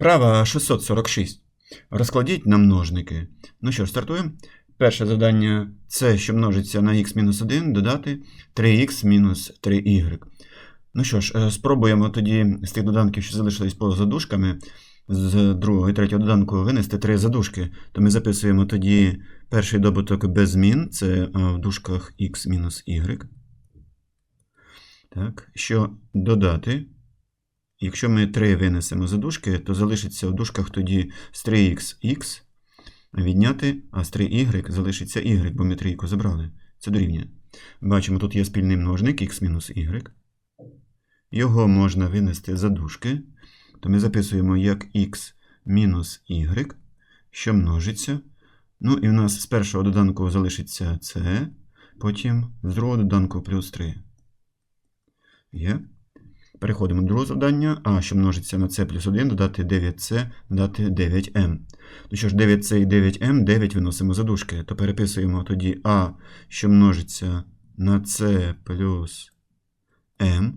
Вправа 646. Розкладіть на множники. Ну що ж, стартуємо. Перше завдання це, що множиться на х-1, додати 3х-3y. Ну що ж, е, спробуємо тоді з тих доданків, що залишились поза дужками, з другого і третього доданку винести три задушки. То ми записуємо тоді перший добуток без змін, це е, в дужках х мінус y. Так, що додати. Якщо ми 3 винесемо за дужки, то залишиться в дужках тоді з 3х відняти, а з 3y залишиться y, бо ми трійку забрали. Це дорівнює. Бачимо, тут є спільний множник x мінус y. Його можна винести за дужки. То ми записуємо як x мінус y, що множиться. Ну і в нас з першого доданку залишиться c, потім з другого доданку плюс 3. Є. Переходимо до другого завдання. А, що множиться на c плюс 1, додати 9c, додати 9m. Ну що ж, 9c і 9m, 9 виносимо за дужки. То переписуємо тоді А, що множиться на c плюс m.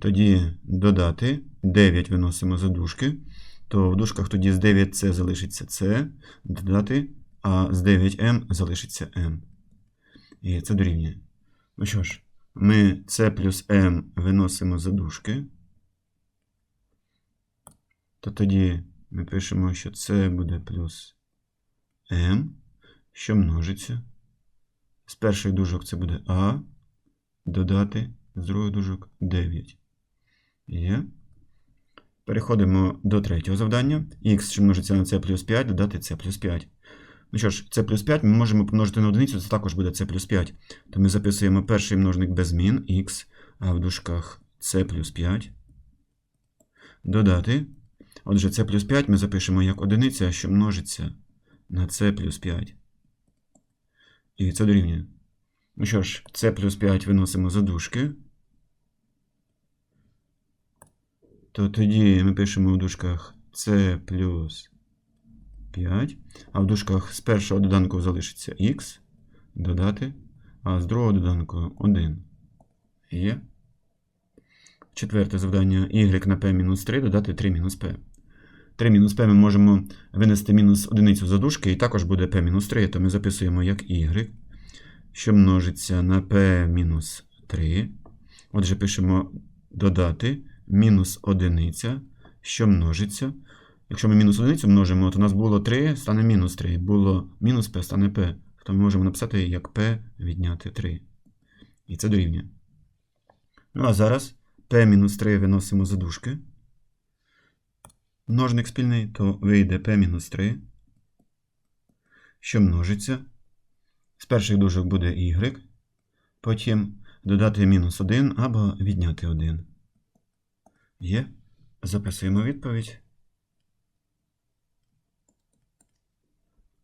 Тоді додати 9 виносимо за дужки. То в дужках тоді з 9c залишиться c, додати, а з 9m залишиться m. І це дорівнює. Ну що ж, ми c плюс m виносимо за дужки. То тоді ми пишемо, що c буде плюс m, що множиться. З перших дужок це буде a, додати з других дужок 9. Є. Переходимо до третього завдання. х, що множиться на c плюс 5, додати c плюс 5. Ну що ж, c плюс 5 ми можемо помножити на одиницю, це також буде c плюс 5. То ми записуємо перший множник без змін а в дужках c плюс 5. Додати. Отже, c плюс 5 ми запишемо як одиниця, що множиться на c плюс 5. І це дорівнює. Ну що ж, c плюс 5 виносимо за дужки. То тоді ми пишемо в дужках c плюс 5, а в дужках з першого доданку залишиться x, додати, а з другого доданку 1. Є. Четверте завдання y на p-3 додати 3 мінус p. 3 мінус p ми можемо винести мінус одиницю за дужки, і також буде p-3, то ми записуємо як y, що множиться на p-3. Отже, пишемо додати мінус одиниця, що множиться. Якщо ми мінус одиницю множимо, то у нас було 3, стане мінус 3. Було мінус p, стане p. То ми можемо написати як p відняти 3. І це дорівнює. Ну, а зараз p мінус 3 виносимо за дужки. Множник спільний, то вийде p мінус 3, що множиться. З перших дужок буде y. Потім додати мінус 1 або відняти 1. Є. Записуємо відповідь.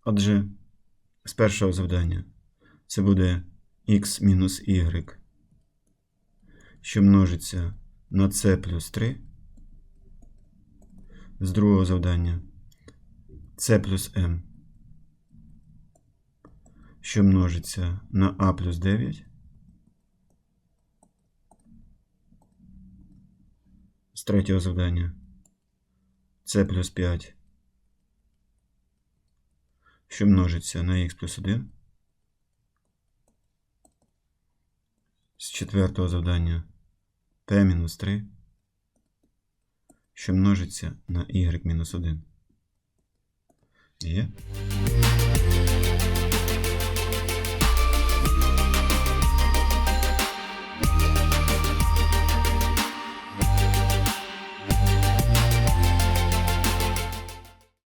Отже, з першого завдання це буде x мінус y, що множиться на c плюс 3. З другого завдання c плюс m, що множиться на a плюс 9. З третього завдання c плюс 5 що множиться на х плюс 1. З четвертого завдання t мінус 3, що множиться на y мінус 1. Є.